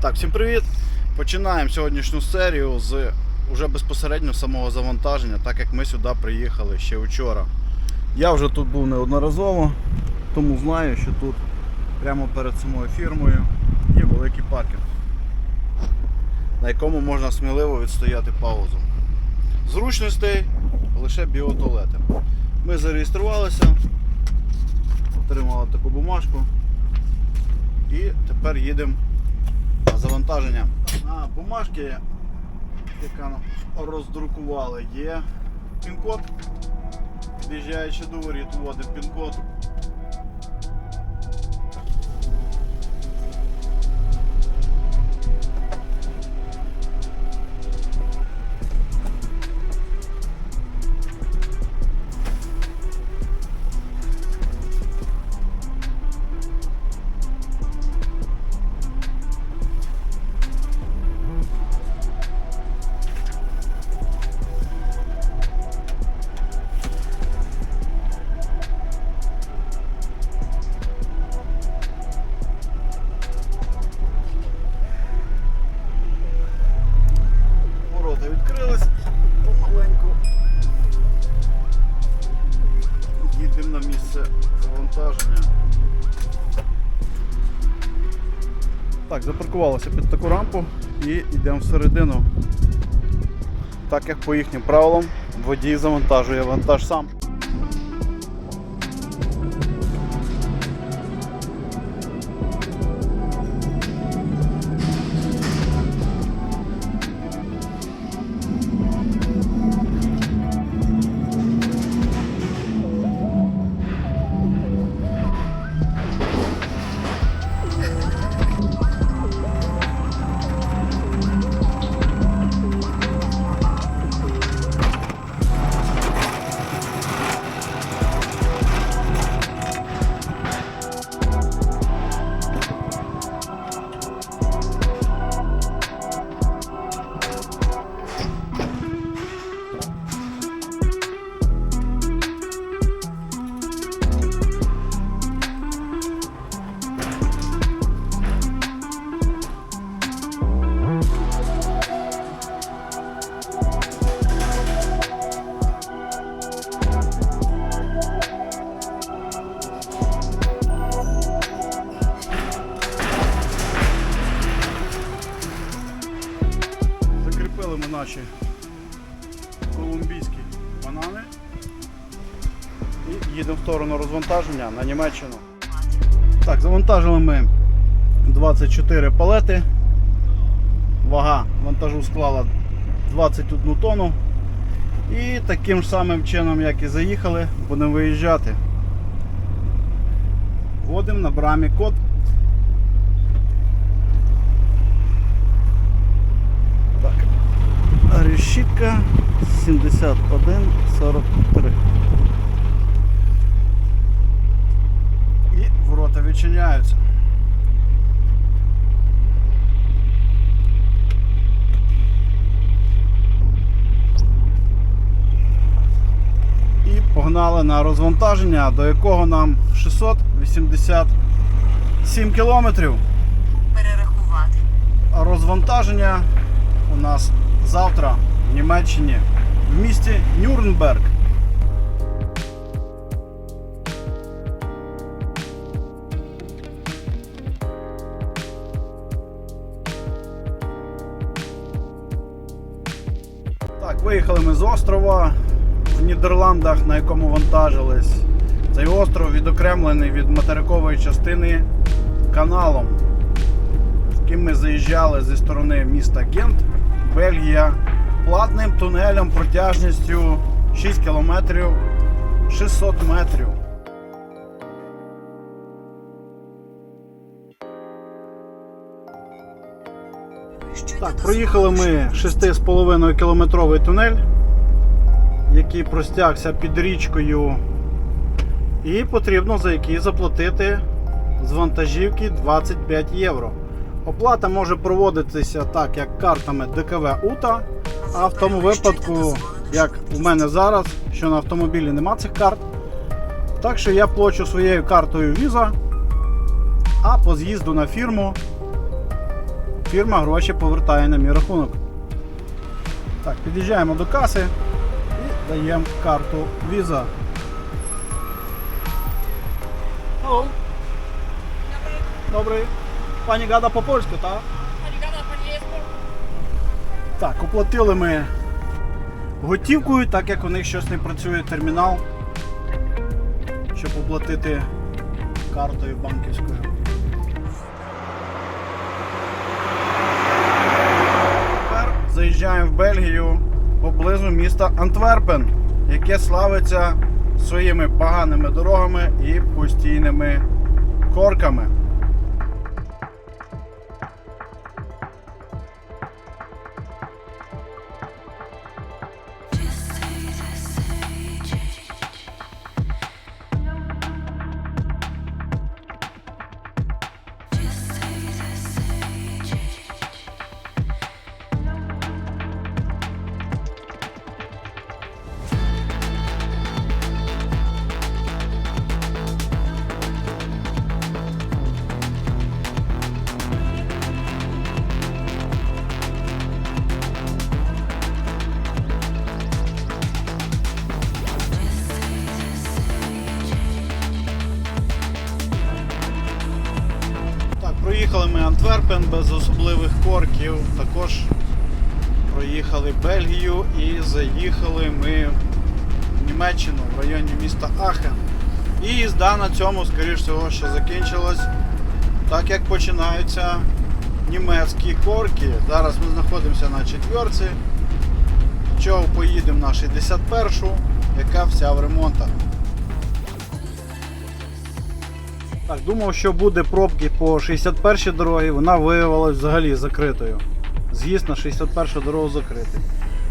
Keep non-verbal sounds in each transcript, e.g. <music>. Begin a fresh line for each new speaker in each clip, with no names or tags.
Так, всім привіт! Починаємо сьогоднішню серію з уже безпосередньо самого завантаження, так як ми сюди приїхали ще вчора. Я вже тут був неодноразово, тому знаю, що тут прямо перед самою фірмою є великий паркінг, на якому можна сміливо відстояти паузу. Зручностей лише біотуалети. Ми зареєструвалися, отримали таку бумажку і тепер їдемо завантаження. На бумажки, яка роздрукували, є пін-код. Під'їжджаючи до воріт, вводив пін-код. Так, під таку рампу і йдемо всередину. Так як по їхнім правилам водій завантажує вантаж сам. Розвантаження на Німеччину. Так, завантажили ми 24 палети. Вага вантажу склала 21 тонну. І таким ж самим чином, як і заїхали, будемо виїжджати. Вводимо на брамі код Так. Решітка 7143. І ворота відчиняються. І погнали на розвантаження, до якого нам 687 кілометрів.
перерахувати,
розвантаження у нас завтра в Німеччині в місті Нюрнберг. Так, виїхали ми з острова в Нідерландах, на якому вантажились. Цей остров відокремлений від материкової частини каналом яким ми заїжджали зі сторони міста Гент, Бельгія, платним тунелем протяжністю 6 кілометрів 600 метрів. Так, проїхали ми 6,5 кілометровий тунель, який простягся під річкою, і потрібно за який заплатити з вантажівки 25 євро. Оплата може проводитися так, як картами ДКВ УТА, а в тому випадку, як у мене зараз, що на автомобілі нема цих карт. Так що я плачу своєю картою Visa, а по з'їзду на фірму фірма гроші повертає на мій рахунок. Так, під'їжджаємо до каси і даємо карту Visa. Hello. Добрий. Пані Гада по польську, так? Пані Гада по Так, оплатили ми готівкою, так як у них щось не працює термінал, щоб оплатити картою банківською. Тепер заїжджаємо в Бельгію поблизу міста Антверпен, яке славиться своїми поганими дорогами і постійними корками. Без особливих корків. Також проїхали Бельгію і заїхали ми в Німеччину в районі міста Ахен. І їзда на цьому, скоріш всього, ще закінчилась, так як починаються німецькі корки. Зараз ми знаходимося на четверці. Чого поїдемо на 61-шу, яка вся в ремонтах. Так, думав, що буде пробки по 61 дорогі, вона виявилась взагалі закритою. З'їзд на 61 дорогу закритий.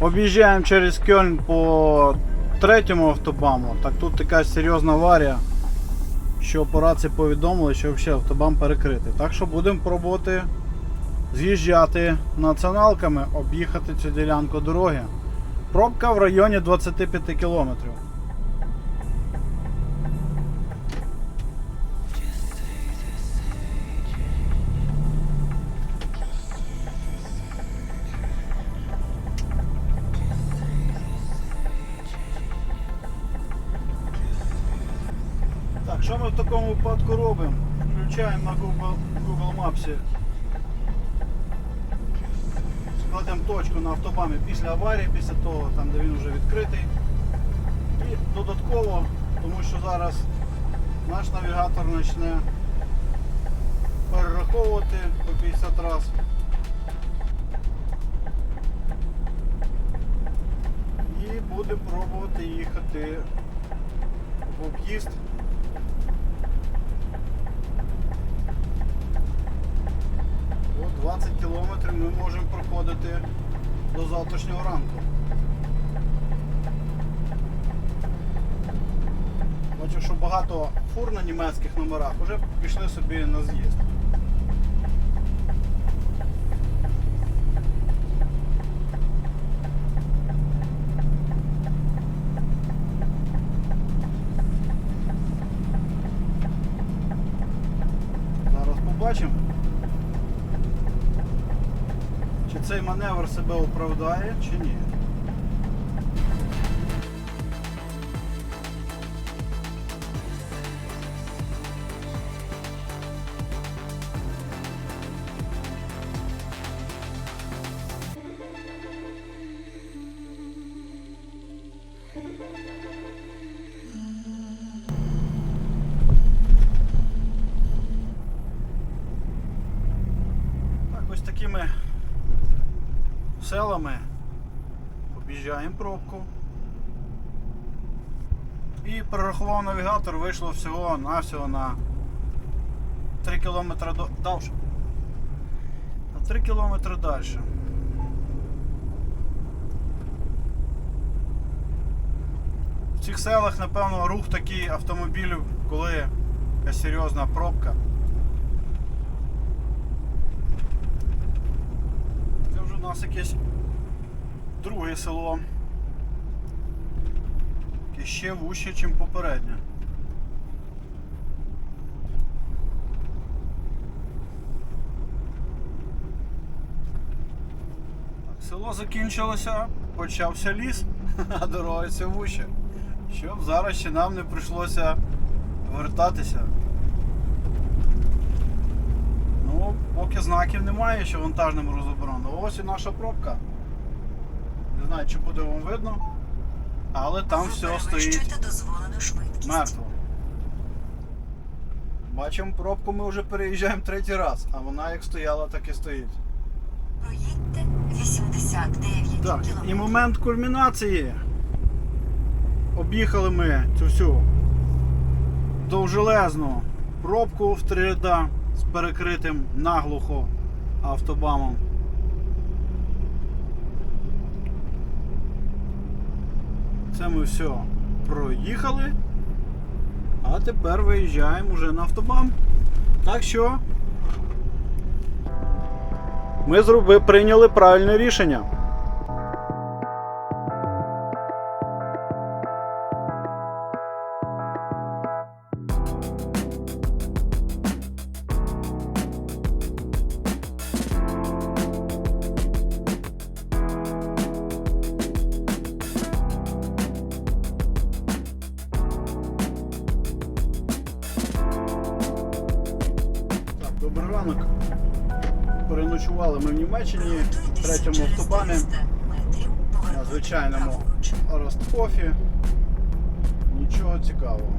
Об'їжджаємо через Кьольн по третьому автобаму. Так тут така серйозна аварія, що операції повідомили, що взагалі автобам перекритий. Так що будемо пробувати з'їжджати націоналками, об'їхати цю ділянку дороги. Пробка в районі 25 кілометрів. Що ми в такому випадку робимо? Включаємо на Google, Google Maps. Складемо точку на автобамі після аварії, після того, там, де він вже відкритий. І додатково, тому що зараз наш навігатор почне перераховувати по 50 разів. І будемо пробувати їхати в об'їзд. О 20 кілометрів ми можемо проходити до завтрашнього ранку. Бачу, що багато фур на німецьких номерах вже пішли собі на з'їзд. Зараз побачимо. Чи цей маневр себе оправдає, чи ні. Селами об'їжджаємо пробку. І перерахував навігатор, вийшло всього навсього на 3 кілометри до... Давше. На 3 кілометри далі. В цих селах, напевно, рух такий автомобілів, коли серйозна пробка. Це вже у нас якесь друге село. Яке ще вуще, ніж попереднє. Село закінчилося, почався ліс, <laughs> а дорога все вуще. Щоб зараз ще нам не прийшлося вертатися. Ну, поки знаків немає, що вантажним розобрано. Ось і наша пробка. Не знаю, чи буде вам видно, але там
Ви
все стоїть мертво. Бачимо, пробку ми вже переїжджаємо третій раз, а вона як стояла, так і стоїть.
Проїдьте 89
Так, і момент кульмінації. Об'їхали ми цю всю довжелезну пробку в три ряда з перекритим наглухо автобамом. Це ми все проїхали. А тепер виїжджаємо вже на автобам. Так що ми зроби, прийняли правильне рішення. Переночували ми в Німеччині, в третьому
через
автобамі,
300 метрів
на звичайному. Ростхофі. Нічого цікавого.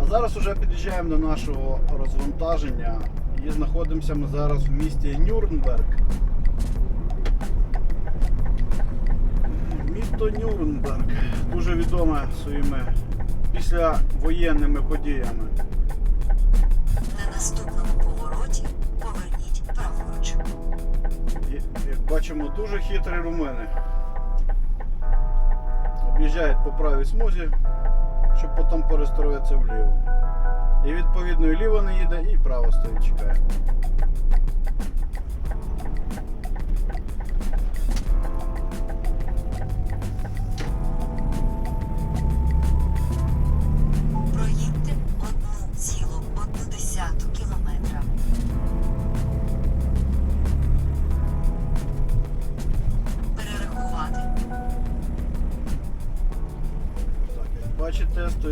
А зараз вже під'їжджаємо до нашого розвантаження і знаходимося ми зараз в місті Нюрнберг. Місто Нюрнберг дуже відоме своїми післявоєнними подіями. Бачимо, дуже хитрі румени. Об'їжджають по правій смузі, щоб потім перестроїтися вліво. І відповідно і ліво не їде, і право стоїть, чекає.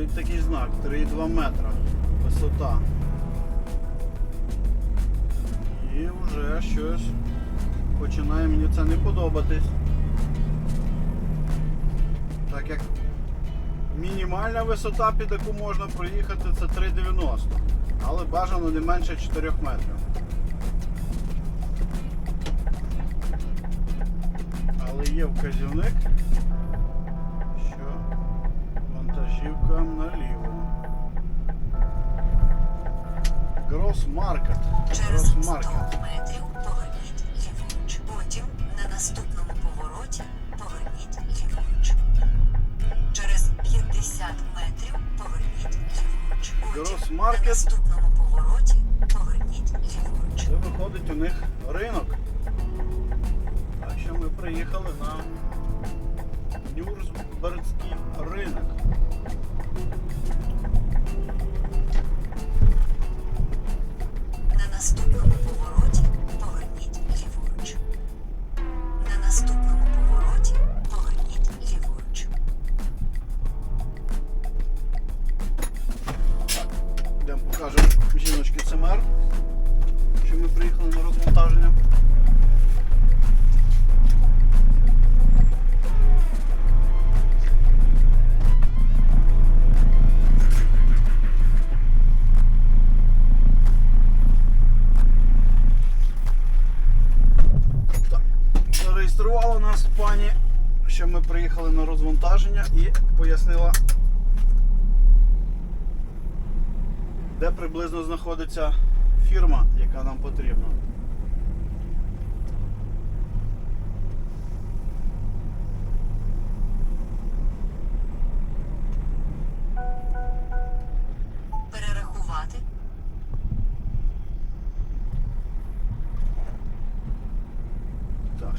Стоїть такий знак 3,2 метра висота. І вже щось починає мені це не подобатись. Так як мінімальна висота, під яку можна проїхати, це 3,90. Але бажано не менше 4 метрів. Але є вказівник, Гросмаркет.
Через 100
Гросмаркет.
метрів поверніть ліворуч. Потім на наступному повороті поверніть ліворуч. Через 50 метрів поверніть ліворуч. Потім на наступному повороті поверніть ліворуч.
Це виходить у них ринок. Так що ми приїхали на Нюрнбергський ринок. Зареєструвала нас пані, що ми приїхали на розвантаження і пояснила де приблизно знаходиться фірма, яка нам потрібна.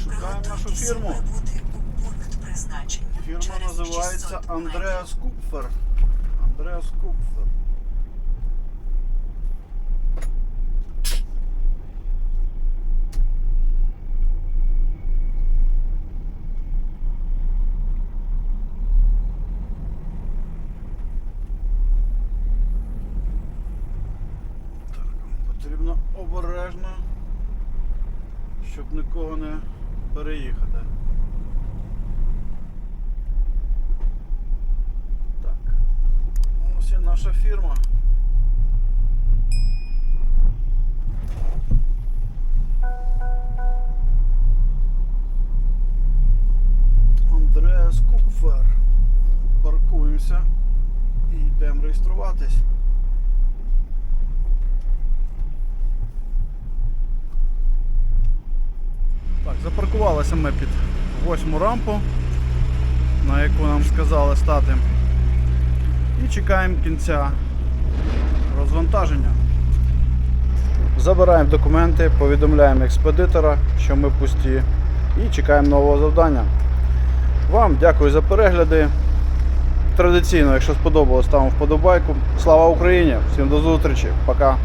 Шукаємо нашу фірму. Фірма називається Андреас Купфер. Андреас Купфер. Потрібно обережно, щоб нікого не переїхати. Так. Ось і наша фірма. Андреас Купфер. Паркуємося і йдемо реєструватись. Так, запаркувалися ми під восьму рампу, на яку нам сказали стати. І чекаємо кінця розвантаження. Забираємо документи, повідомляємо експедитора, що ми пусті, і чекаємо нового завдання. Вам дякую за перегляди. Традиційно, якщо сподобалось, ставимо вподобайку. Слава Україні! Всім до зустрічі! Пока!